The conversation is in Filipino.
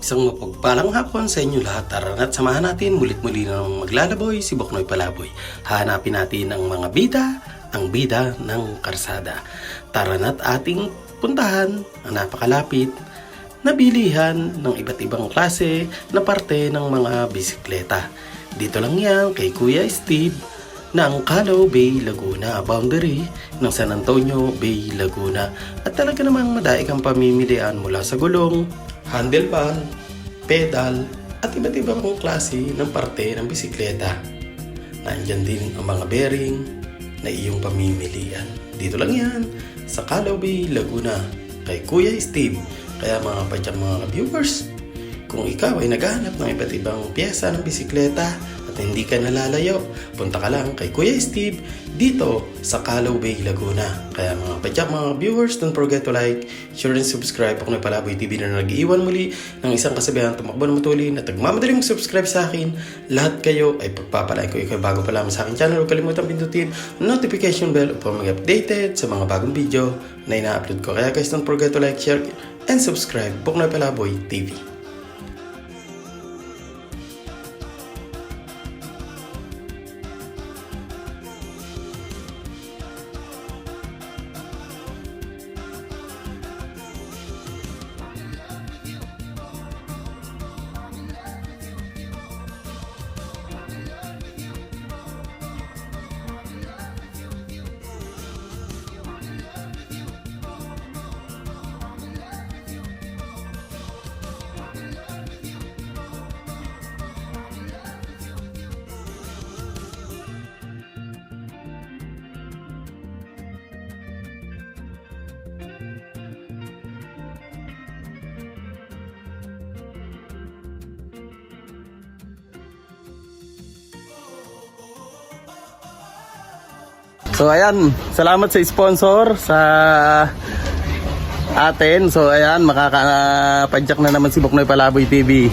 Isang mapagpalang hapon sa inyo lahat. Tara na't samahan natin mulit-muli na maglalaboy si Boknoy Palaboy. Hanapin natin ang mga bida, ang bida ng karsada. Tara na't ating puntahan ang napakalapit na bilihan ng iba't ibang klase na parte ng mga bisikleta. Dito lang yan kay Kuya Steve na ang Calao Bay, Laguna, boundary ng San Antonio Bay, Laguna. At talaga namang madaig ang pamimilian mula sa gulong, handlebar, pedal, at iba't ibang klase ng parte ng bisikleta. Nandyan din ang mga bearing na iyong pamimilian. Dito lang yan, sa Calao Bay, Laguna, kay Kuya Steve. Kaya mga padyang mga viewers, kung ikaw ay naghahanap ng iba't ibang pyesa ng bisikleta at hindi ka nalalayo, punta ka lang kay Kuya Steve dito sa Calao Bay, Laguna. Kaya mga padyang mga viewers, don't forget to like, share, and subscribe ako na Palaboy TV na nag-iwan muli ng isang kasabihan tumakbo na matulin at nagmamadali mag-subscribe sa akin. Lahat kayo ay pagpapalain ko ikaw bago pa lamang sa akin channel. Huwag kalimutan pindutin notification bell upang mag-updated sa mga bagong video na ina-upload ko. Kaya guys, don't forget to like, share, and subscribe. Buknoy Palaboy TV. So ayan, salamat sa sponsor sa atin. So ayan, makakapadyak na naman si Buknoy Palaboy TV.